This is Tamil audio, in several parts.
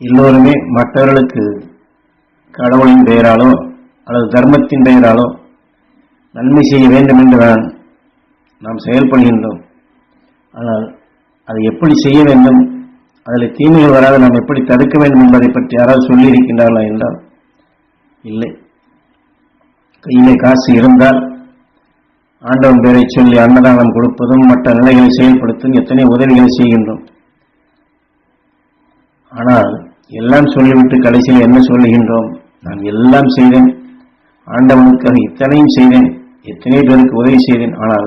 எல்லோருமே மற்றவர்களுக்கு கடவுளின் பெயராலோ அல்லது தர்மத்தின் பெயராலோ நன்மை செய்ய வேண்டும் என்றுதான் நாம் செயல்படுகின்றோம் ஆனால் அதை எப்படி செய்ய வேண்டும்? அதில் தீமைகள் வராது நாம் எப்படி தடுக்க வேண்டும் என்பதை பற்றி யாராவது சொல்லியிருக்கின்றார்களா என்றால் இல்லை. கையிலே காசு இருந்தால் ஆண்டவன் பேரை சொல்லி அன்னதானம் கொடுப்பதும் மற்ற நிலைகளை செயல்படுத்தும் எத்தனை உதவிகளை செய்கின்றோம். ஆனால் எல்லாம் சொல்லிவிட்டு கடைசியில் என்ன சொல்லுகின்றோம்? நான் எல்லாம் செய்தேன். ஆண்டவனுக்காக இத்தனையும் செய்தேன். எத்தனை பேருக்கு உதவி செய்தேன். ஆனால்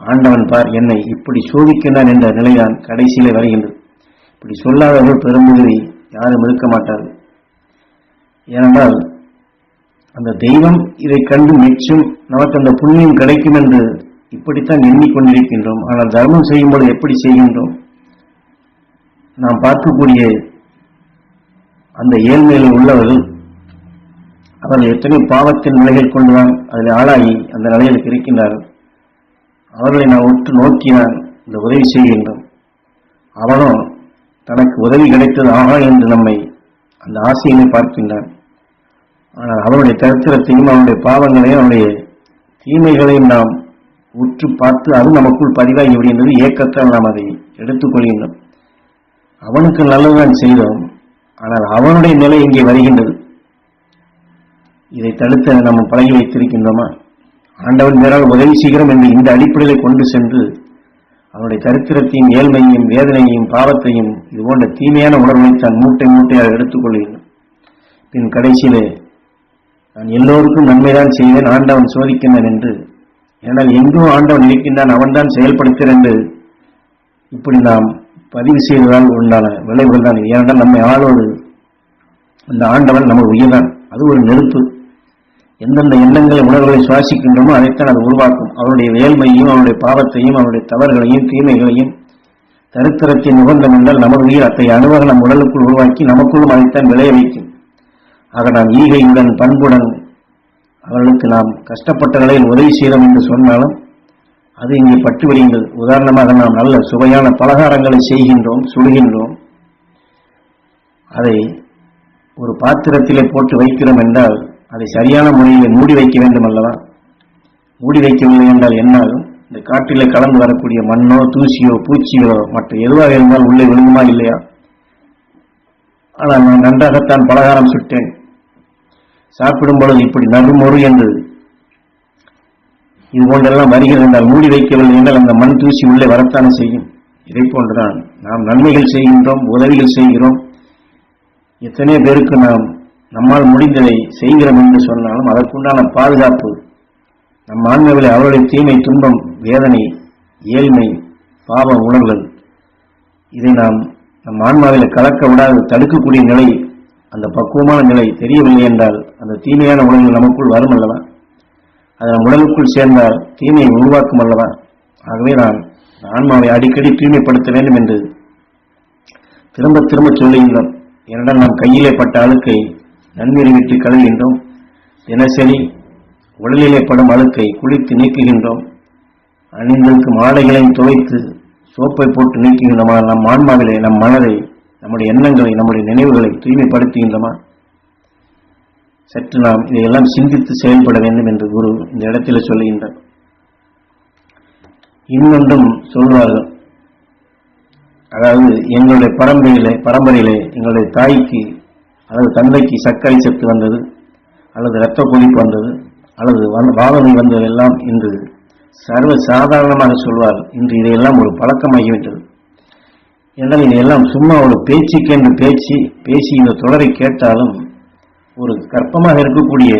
ஆண்டவன் பார் என்னை இப்படி சோதிக்கின்றான் என்ற நிலைதான் கடைசியிலே வருகின்றது. இப்படி சொல்லாதவர்கள் பெரும்பகுதி யாரும் இருக்க மாட்டார்கள். ஏனென்றால் அந்த தெய்வம் இதை கண்டு மெச்சும் நமக்கு அந்த புண்ணியம் கிடைக்கும் என்று இப்படித்தான் எண்ணிக்கொண்டிருக்கின்றோம். ஆனால் தர்மம் செய்யும்போது எப்படி செய்கின்றோம்? நாம் பார்க்கக்கூடிய அந்த ஏழ்மையில் உள்ளவர்கள் அவர்கள் எத்தனை பாவத்தின் நிலைகள் கொண்டுதான் அதில் ஆளாகி அந்த நிலையில் இருக்கின்றார்கள். அவர்களை நான் உற்று நோக்கினால் இந்த உதவி செய்கின்றோம். அவனும் தனக்கு உதவி கிடைத்தது ஆகா என்று நம்மை அந்த ஆசையினை பார்க்கின்றான். ஆனால் அவனுடைய தரித்திரத்தையும் அவனுடைய பாவங்களையும் அவனுடைய தீமைகளையும் நாம் உற்று பார்த்து அது நமக்குள் பதிவாகி விடுகின்றது. ஏக்கத்தால் நாம் அதை எடுத்துக்கொள்கின்றோம். அவனுக்கு நல்லதுதான் செய்தோம். ஆனால் அவனுடைய நிலை இங்கே வருகின்றது. இதை தடுத்து நம்ம பழகி வைத்திருக்கின்றோமா? ஆண்டவன் மேலால் உதவி செய்கிறோம் என்று இந்த அடிப்படையில் கொண்டு சென்று அவனுடைய தரித்திரத்தையும் ஏழ்மையையும் வேதனையையும் பாவத்தையும் இது போன்ற தீமையான உணர்வை தான் மூட்டை மூட்டையாக எடுத்துக்கொள்கிறேன் பின் கடைசியிலே நான் எல்லோருக்கும் நன்மைதான் செய்வேன் ஆண்டவன் சோதிக்கின்றான் என்று. ஏனால் எங்கும் ஆண்டவன் இருக்கின்றான் அவன்தான் செயல்படுத்திறன் என்று இப்படி நாம் பதிவு செய்ததால் உண்டான விளைவுகள் தான் ஏனென்றால் நம்ம ஆளோடு அந்த ஆண்டவன் நமக்கு உயிர்தான். அது ஒரு நெருப்பு. எந்தெந்த எண்ணங்களை உணர்வுகளை சுவாசிக்கின்றோமோ அதைத்தான் அது உருவாக்கும். அவருடைய வேல்மையையும் அவருடைய பாவத்தையும் அவருடைய தவறுகளையும் தீமைகளையும் தருத்திரத்தை நிபந்தம் என்றால் நமது உயிர் அத்தகைய அணுவாக நம் உடலுக்குள் உருவாக்கி நமக்குள்ளும் அதைத்தான் விளைய வைக்கும். ஆக நாம் ஈகையுடன் பண்புடன் அவர்களுக்கு நாம் கஷ்டப்பட்ட நிலையில் உதவி செய்தோம் என்று சொன்னாலும் அது இங்கே பட்டு விடுகின்றது உதாரணமாக நாம் நல்ல சுவையான பலகாரங்களை செய்கின்றோம் சுடுகின்றோம். அதை ஒரு பாத்திரத்திலே போட்டு வைக்கிறோம் என்றால் அதை சரியான முறையில் மூடி வைக்க வேண்டும் அல்லவா? மூடி வைக்கவில்லை என்றால் என்னாலும் இந்த காட்டிலே கலந்து வரக்கூடிய மண்ணோ தூசியோ பூச்சியோ மற்ற எதுவாக இருந்தால் உள்ளே விழுங்குமா இல்லையா? ஆனால் நான் நன்றாகத்தான் பலகாரம் சுட்டேன். சாப்பிடும் பொழுது இப்படி நறுமொறு என்று இது போன்றெல்லாம் வருகிறது என்றால் மூடி வைக்கவில்லை என்றால் அந்த மண் தூசி உள்ளே வரத்தானே செய்யும். இதை போன்றுதான் நாம் நன்மைகள் செய்கின்றோம் உதவிகள் செய்கிறோம். எத்தனை பேருக்கு நாம் நம்மால் முடிந்ததை செய்கிறோம் என்று சொன்னாலும் அதற்குண்டான பாதுகாப்பு நம் ஆன்மாவில் அவருடைய தீமை துன்பம் வேதனை ஏழ்மை பாவ உணர்வுகள் இதை நாம் நம் ஆன்மாவில் கலக்க விடாது தடுக்கக்கூடிய நிலை அந்த பக்குவமான நிலை தெரியவில்லை என்றால் அந்த தீமையான உணர்வுகள் நமக்குள் வரும் அல்லவா? அது நம் உடலுக்குள் சேர்ந்தால் தீமையை உருவாக்கும் அல்லவா? ஆகவே நான் ஆன்மாவை அடிக்கடி தூய்மைப்படுத்த வேண்டும் என்று திரும்ப திரும்ப சொல்லுகின்றோம். ஏனென்றால் நாம் கையிலே பட்ட அழுக்கை நன்னீர் விட்டு கழுவுகின்றோம். தினசரி உடலிலே படும் அழுக்கை குளித்து நீக்குகின்றோம். அணிந்திருக்கும் ஆடைகளையும் துவைத்து சோப்பை போட்டு நீக்குகின்றோமா? நம் ஆன்மாவிலே நம் மனதை நம்முடைய எண்ணங்களை நம்முடைய நினைவுகளை தூய்மைப்படுத்துகின்றோமா? சற்று நாம் இதையெல்லாம் சிந்தித்து செயல்பட வேண்டும் என்று குரு இந்த இடத்தில் சொல்லுகின்றார். இன்னொன்றும் சொல்வார்கள். அதாவது எங்களுடைய பரம்பரையிலே பரம்பரையிலே எங்களுடைய தாய்க்கு அல்லது தந்தைக்கு சர்க்கரை சத்து வந்தது அல்லது இரத்த கொதிப்பு வந்தது அல்லது வாதனை வந்தது எல்லாம் இன்று சர்வ சாதாரணமாக சொல்வார். இன்று இதையெல்லாம் ஒரு பழக்கமாகிவிட்டது. என்றால் இதையெல்லாம் சும்மா ஒரு பேச்சுக்கென்று பேச்சு பேசி இந்த தொடரை கேட்டாலும் ஒரு கற்பமாக இருக்கக்கூடிய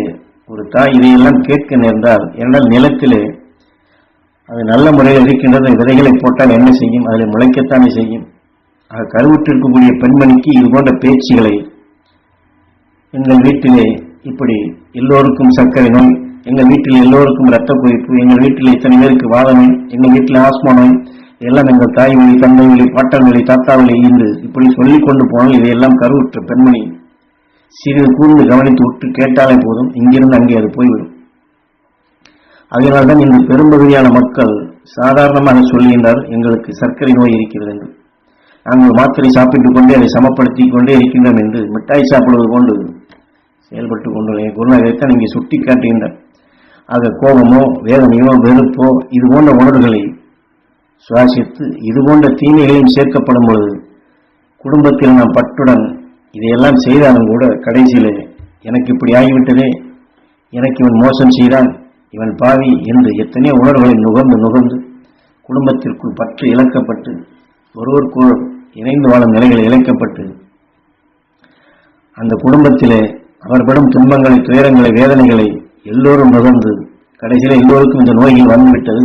ஒரு தாய் இதையெல்லாம் கேட்க நேர்ந்தால் என்றால் நிலத்திலே அது நல்ல முறையில் இருக்கின்றது. விதைகளை போட்டால் என்ன செய்யும்? அதில் முளைக்கத்தானே செய்யும்? ஆக கருவுற்றிருக்கக்கூடிய பெண்மணிக்கு இது போன்ற பேச்சுகளை எங்கள் வீட்டிலே இப்படி எல்லோருக்கும் சர்க்கரை நோய் எங்கள் வீட்டில் எல்லோருக்கும் ரத்த கொதிப்பு எங்கள் வீட்டில் இத்தனை பேருக்கு வாதமை எங்கள் வீட்டில் ஆஸ்மா நோய் எல்லாம் எங்கள் தாய் வழி தந்தை வழி பாட்டன் வழி தாத்தா வழி என்று இப்படி சொல்லிக் கொண்டு போனால் இதையெல்லாம் கருவுற்ற பெண்மணி சிறிது கூர்ந்து கவனித்து விட்டு கேட்டாலே போதும். இங்கிருந்து அங்கே அது போய்விடும். அதனால்தான் இன்று பெரும்பகுதியான மக்கள் சாதாரணமாக சொல்லுகின்றார் எங்களுக்கு சர்க்கரை நோய் இருக்கிறது என்று. நாங்கள் மாத்திரை சாப்பிட்டுக் கொண்டே அதை சமப்படுத்திக் கொண்டே இருக்கின்றோம் என்று மிட்டாய் சாப்பிடுவது கொண்டு செயல்பட்டு கொண்டுள்ளேன். குருநாதர் இங்கே சுட்டி காட்டுகின்றார் ஆக கோபமோ வேதனையோ வெறுப்போ இது போன்ற உணர்வுகளை சுவாசித்து இது போன்ற தீமைகளையும் சேர்க்கப்படும் பொழுது குடும்பத்தில் நாம் பட்டுடன் இதையெல்லாம் செய்தாலும் கூட கடைசியில் எனக்கு இப்படி ஆகிவிட்டதே. எனக்கு இவன் மோசம் செய்தான். இவன் பாவி என்று எத்தனையோ உணர்வுகளை நுகர்ந்து நுகர்ந்து குடும்பத்திற்குள் பற்று இழக்கப்பட்டு ஒருவருக்குள் இணைந்து வாழும் நிலைகள் இழைக்கப்பட்டு அந்த குடும்பத்திலே அவர்படும் துன்பங்களை துயரங்களை வேதனைகளை எல்லோரும் நுகர்ந்து கடைசியில் எல்லோருக்கும் இந்த நோய்கள் வந்துவிட்டது.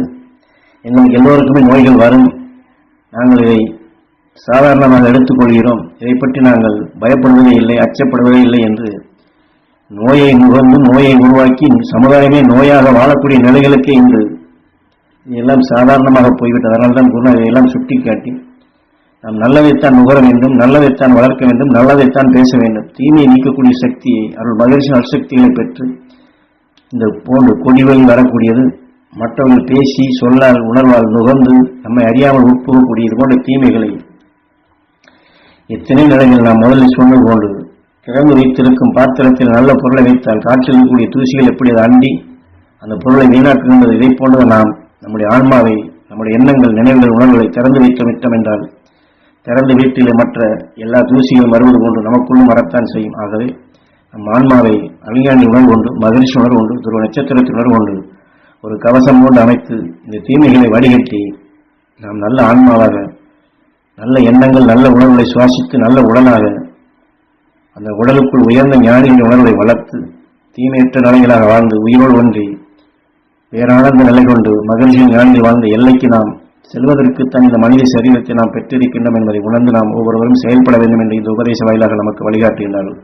எங்களுக்கு எல்லோருக்குமே நோய்கள் வரும். நாங்கள் இதை சாதாரணமாக எடுத்துக்கொள்கிறோம். இதை பற்றி நாங்கள் பயப்படுவதே இல்லை அச்சப்படுவதே இல்லை என்று நோயை நுகர்ந்து நோயை உருவாக்கி சமுதாயமே நோயாக வாழக்கூடிய நிலைகளுக்கே இன்று எல்லாம் சாதாரணமாக போய்விட்டது. அதனால்தான் குருநாதர் இதையெல்லாம் சுட்டிக்காட்டி நாம் நல்லதைத்தான் நுகர வேண்டும் நல்லதைத்தான் வளர்க்க வேண்டும் நல்லதைத்தான் பேச வேண்டும். தீமையை நீக்கக்கூடிய சக்தியை அருள் மகிழ்ச்சி நற்சக்திகளை பெற்று இந்த போன்று கொடிவையும் வரக்கூடியது மற்றவர்கள் பேசி சொல்லால் உணர்வால் நுகர்ந்து நம்மை அறியாமல் உட்புகக்கூடிய இது போன்ற தீமைகளை எத்தனை நிலைகள் நாம் முதலில் சொன்னது போன்றது. கிழங்கு வைத்திருக்கும் பாத்திரத்தில் நல்ல பொருளை வைத்தால் காற்றில் இருக்கக்கூடிய தூசிகள் எப்படி அதை அண்டி அந்த பொருளை வீணாக்குகின்றது இதை போன்று நாம் நம்முடைய ஆன்மாவை நம்முடைய எண்ணங்கள் நினைவுகள் உணர்வுகளை திறந்து வைக்க விட்டோம் என்றால் திறந்த வீட்டிலே மற்ற எல்லா தூசிகளும் வருவது போன்று நமக்குள்ளும் வரத்தான் செய்யும். ஆகவே நம் ஆன்மாவை அழியாண்டி உணர்வு கொண்டு மகிழ்ச்சி உணர்வு உண்டு துருவ நட்சத்திரத்தை உணர்வு உண்டு. ஒரு கவசம் கொண்டு அமைத்து இந்த தீமைகளை வடிகட்டி நாம் நல்ல ஆன்மாவாக நல்ல எண்ணங்கள் நல்ல உணர்வுகளை சுவாசித்து நல்ல உடலாக அந்த உடலுக்குள் உயர்ந்த ஞானியின் உணர்வை வளர்த்து தீமையற்ற நிலைகளாக வாழ்ந்து உயிரோடு ஒன்றி பேரானந்த நிலை கொண்டு மகிழ்ச்சியின் ஞானியில் வாழ்ந்த எல்லைக்கு நாம் செல்வதற்குத்தான் இந்த மனித சரீரத்தை நாம் பெற்றிருக்கின்றோம் என்பதை உணர்ந்து நாம் ஒவ்வொருவரும் செயல்பட வேண்டும் என்று இந்த உபதேச வாயிலாக நமக்கு வழிகாட்டுகின்றார்கள்